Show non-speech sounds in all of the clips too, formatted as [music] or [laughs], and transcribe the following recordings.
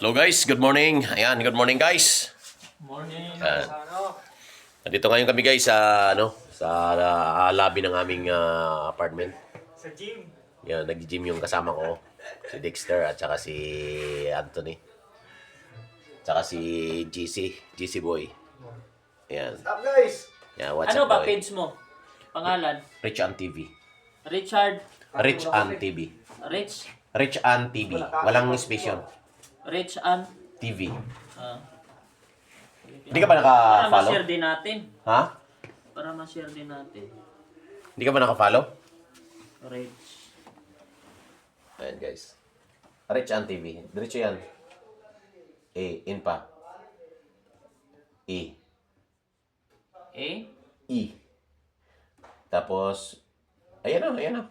Hello guys, good morning. Ayan, good morning guys. Morning. Ano? Nandito ngayon kami guys sa ano, sa ah, lobby ng aming ah, apartment. Sa gym. Yan, nag-gym yung kasama ko. Si Dexter at saka si Anthony. Tsaka si GC, GC Boy. Ayan. Stop guys! Yeah, what's ano up ba boy? page mo? Pangalan? Rich An TV. Richard Rich An TV. Rich Rich An TV. Walang space yun. Rich and TV. ah, Hindi ka ba para naka-follow? ma-share din natin. Ha? Para ma-share din natin. Hindi ka ba naka-follow? Rich. Ayan guys. Rich An TV. Diretso yan. A, in pa. E. Eh? E. Tapos, ayan na, ayan na.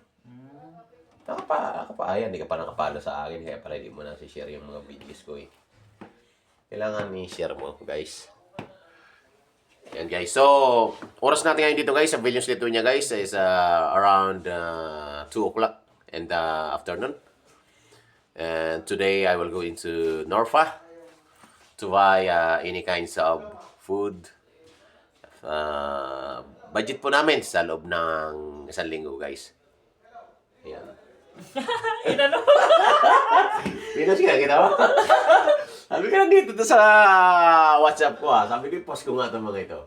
Nakapa, nakapa, ayan, hindi ka pa nakapalo sa akin, kaya pala hindi mo na share yung mga videos ko eh. Kailangan i-share mo, guys. Ayan guys, so, oras natin ngayon dito guys, sa Vilnius, Lithuania guys, is uh, around uh, 2 o'clock in the afternoon. And today, I will go into Norfa to buy uh, any kinds of food, Ah, budget po namin sa loob ng isang linggo, guys. [laughs] Inano? Dito siya, kita mo? Sabi ko lang dito to sa WhatsApp ko ah. Sabi ko, post ko nga itong mga ito.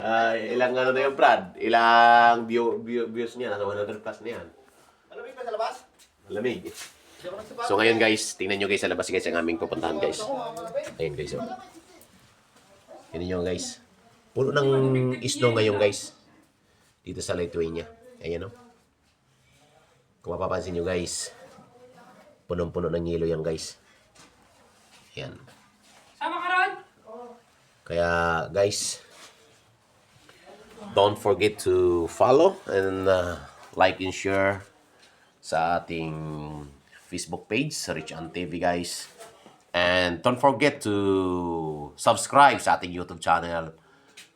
Ay, [laughs] ilang ano na yung Brad? Ilang view, view, views niya? Nasa 100 plus na yan. Malamig pa sa labas? Malamig. So ngayon guys, tingnan nyo guys sa labas guys ang aming pupuntahan guys. Malamig. Ayun guys, oh. Tingnan nyo guys. Puno ng snow ngayon guys. Dito sa Lithuania. Ayan oh. Kung mapapansin nyo guys, punong-puno ng yelo yan guys. Ayan. Sama ka ron? Kaya guys, don't forget to follow and uh, like and share sa ating Facebook page, sa Rich An TV guys. And don't forget to subscribe sa ating YouTube channel,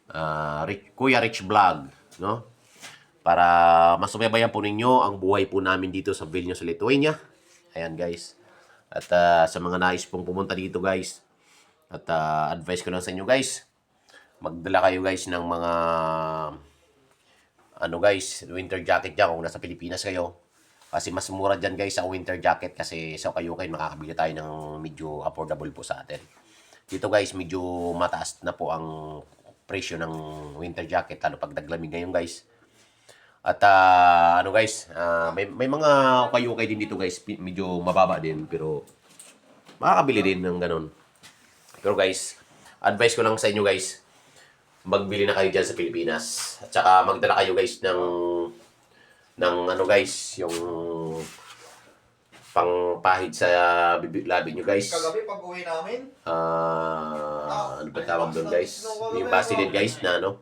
uh, Rich, Kuya Rich Vlog, no? Para masubaybayan po ninyo ang buhay po namin dito sa Vilnius, Lithuania. Ayan guys. At uh, sa mga nais pong pumunta dito guys, at uh, advice ko lang sa inyo guys, magdala kayo guys ng mga ano guys, winter jacket dyan kung nasa Pilipinas kayo. Kasi mas mura dyan guys ang winter jacket kasi sa kayo kayo makakabili tayo ng medyo affordable po sa atin. Dito guys, medyo mataas na po ang presyo ng winter jacket lalo pag naglamig ngayon guys. At ah, ano guys, ah, may, may mga kayo din dito guys, medyo mababa din pero makakabili din ng ganun. Pero guys, advice ko lang sa inyo guys, magbili na kayo dyan sa Pilipinas. At saka magdala kayo guys ng ng ano guys, yung pangpahid sa labi nyo guys. Kagabi pag uwi namin, Ah, ano ba tawag doon guys? Yung Vaseline guys na ano.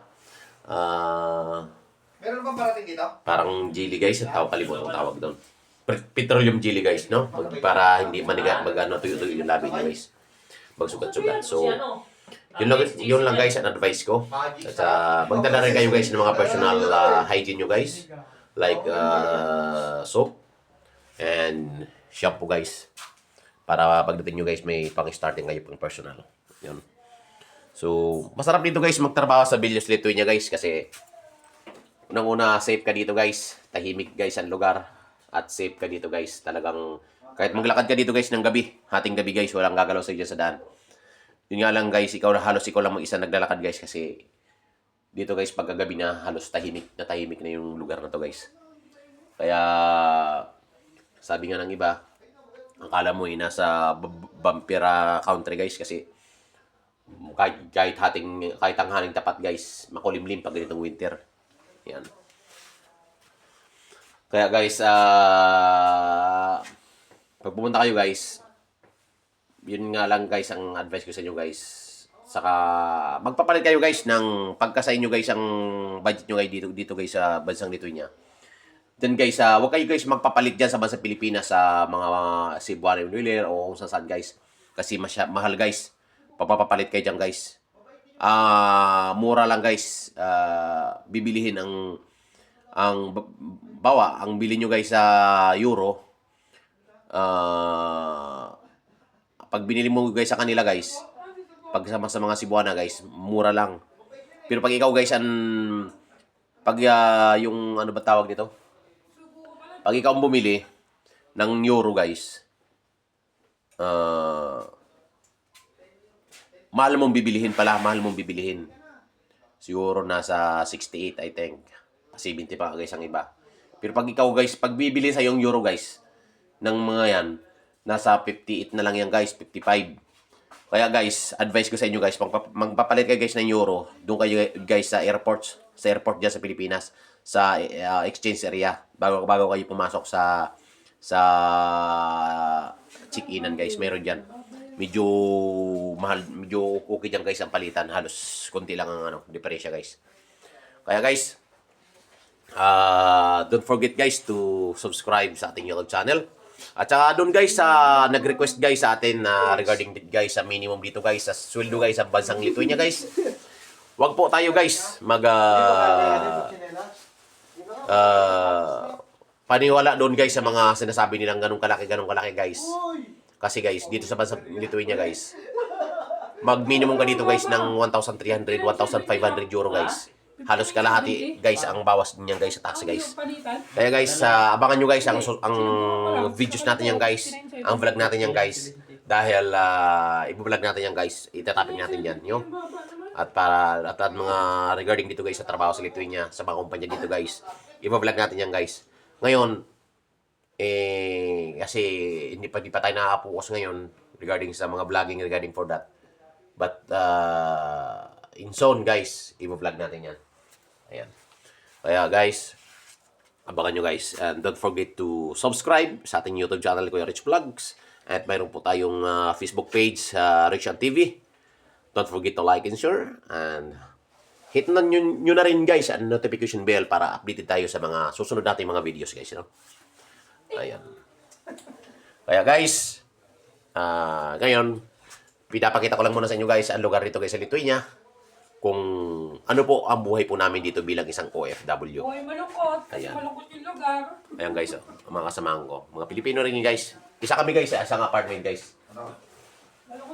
Ah, meron bang parating dito? parang jelly guys, at tawag kalimutan ang tawag doon. Pe- Petroleum jelly guys, no? Mag- para hindi maniga, mag ano, tuyo-tuyo yung labi nyo guys. Magsugat-sugat. So, yun lang, yun lang guys ang advice ko. At uh, magdala rin kayo guys ng mga personal uh, hygiene nyo guys. Like uh, soap and shampoo guys. Para pagdating nyo guys may pang-starting kayo pang personal. Yun. So, masarap dito guys magtrabaho sa Vilnius, Lithuania guys kasi unang-una safe ka dito guys. Tahimik guys ang lugar at safe ka dito guys. Talagang kahit maglakad ka dito guys ng gabi, hating gabi guys, walang gagalaw sa dyan sa daan. Yun nga lang guys, ikaw na halos ikaw lang mag-isa naglalakad guys kasi dito guys pagkagabi na halos tahimik na tahimik na yung lugar na to guys. Kaya sabi nga ng iba, akala mo eh nasa Vampira country guys kasi kahit, kahit hating kahit ang haling tapat guys, makulimlim pag ganitong winter. Yan. Kaya guys, ah pag pumunta kayo guys, yun nga lang guys ang advice ko sa inyo guys. Saka magpapalit kayo guys ng pagka sa guys ang budget nyo guys dito, dito guys sa bansang Lithuania. Then guys, ah wag kayo guys magpapalit dyan sa bansang Pilipinas sa mga Cebuano Wheeler o kung saan guys. Kasi masya, mahal guys. Papapalit kayo dyan guys. Ah, mura lang guys. Ah, bibilihin ang ang bawa, ang bili nyo guys sa euro, ah, pag binili mo guys sa kanila guys, pag sa, mga Cebuana guys, mura lang. Pero pag ikaw guys, an, pag ah, yung ano ba tawag dito? Pag ikaw ang bumili ng euro guys, ah, mahal mong bibilihin pala, mahal mong bibilihin. Siguro nasa 68 I think. 70 pa guys ang iba. Pero pag ikaw guys, pag bibili sa yung euro guys, ng mga yan, nasa 58 na lang yan guys, 55. Kaya guys, advice ko sa inyo guys, magpap- magpapalit kayo guys ng euro, doon kayo guys sa airports, sa airport dyan sa Pilipinas, sa uh, exchange area, bago, bago kayo pumasok sa sa check-inan guys, meron dyan. Medyo mahal, medyo okay dyan guys ang palitan, halos konti lang ang ano, diferensya guys. Kaya guys, uh, don't forget guys to subscribe sa ating YouTube channel. At saka doon guys sa nag-request guys sa atin na regarding dit- guys sa minimum dito guys sa sweldo guys sa bansang Lithuania guys. Wag po tayo guys mag ah, ah, paniwala doon guys sa mga sinasabi nilang ganong kalaki ganong kalaki guys. Kasi guys dito sa bansang Lithuania guys mag minimum ka dito guys ng 1,300 1,500 euro guys. Halos kalahati guys ang bawas niyan guys sa tax guys. Kaya guys, ah, abangan nyo guys ang, ang videos natin yan guys. Ang vlog natin yan guys. Dahil uh, i-vlog natin yan guys. Itatopic natin yan. Yun. At para at, at mga regarding dito guys sa trabaho sa Lithuania, sa mga kumpanya dito guys. I-vlog natin yan guys. Ngayon, eh, kasi hindi pa, di pa tayo nakakapokus ngayon regarding sa mga vlogging regarding for that. But, uh, in zone guys, i-vlog natin yan. Ayan. Kaya guys, abangan nyo guys. And don't forget to subscribe sa ating YouTube channel, Kuya Rich Vlogs. At mayroon po tayong uh, Facebook page, uh, Rich and TV. Don't forget to like and share. And hit na nyo, nyo na rin guys ang notification bell para updated tayo sa mga susunod nating mga videos guys. You know? Ayan. Kaya guys, ah ngayon, pinapakita ko lang muna sa inyo guys ang lugar dito guys sa Lithuania kung ano po ang buhay po namin dito bilang isang OFW. Buhay malungkot. Kasi Ayan. malungkot yung lugar. Ayan guys, oh, ang mga kasamahan ko. Mga Pilipino rin yun guys. Isa kami guys sa isang apartment guys.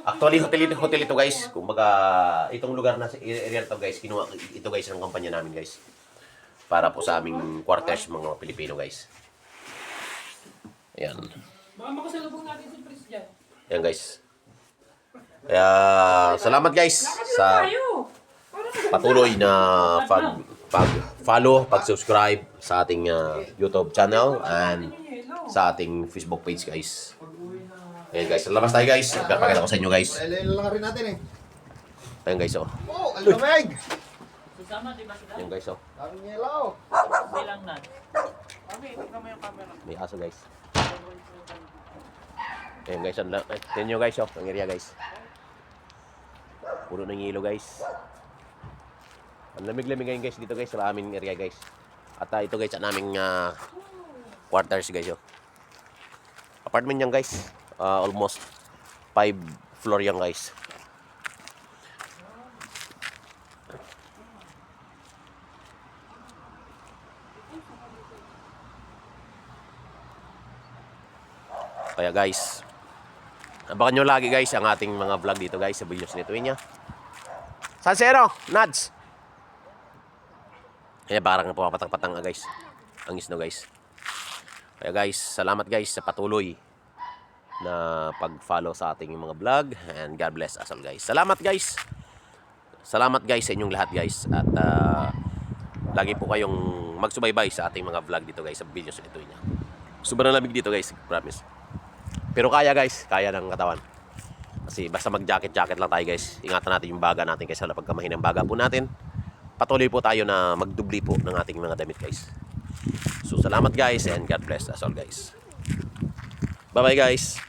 Actually, hotel ito, hotel ito guys. Kumbaga, itong lugar na sa area to guys, kinuha ito guys ng kampanya namin guys. Para po sa aming quarters mga Pilipino guys. Ayan. Baka makasalubong natin si Prince dyan. Ayan guys. Kaya, salamat guys sa patuloy na pag pag follow, pag subscribe sa ating uh, YouTube channel and sa ating Facebook page guys. Ayan guys, labas tayo guys. Papakita ko sa inyo guys. Lailan lang rin natin eh. Ayan guys oh. Oh, ang lamig! Susama, di ba sila? Ayan guys oh. Yung camera. May aso guys. Ayan guys, ang eh, tingnan nyo guys oh, ang area guys. Puro ng yelo guys. Ang lamig-lamig ngayon guys dito guys sa aming area guys. At ah, ito guys ang aming ah, quarters guys oh. Apartment yan guys. Ah, almost 5 floor yan guys. Kaya guys, abangan nyo lagi guys ang ating mga vlog dito guys sa videos nito niya. San Zero, Nads. Kaya parang pumapatang-patang guys. Ang isno guys. Kaya guys, salamat guys sa patuloy na pag-follow sa ating mga vlog and God bless us all guys. Salamat guys. Salamat guys sa inyong lahat guys at ah, lagi po kayong magsubaybay sa ating mga vlog dito guys sa videos nito niya. Sobrang lamig dito guys, promise. Pero kaya guys, kaya ng katawan. Kasi basta mag-jacket-jacket lang tayo guys. Ingatan natin yung baga natin kasi pagka mahinang baga po natin. Patuloy po tayo na magdubli po ng ating mga damit guys. So salamat guys and God bless us all guys. Bye bye guys.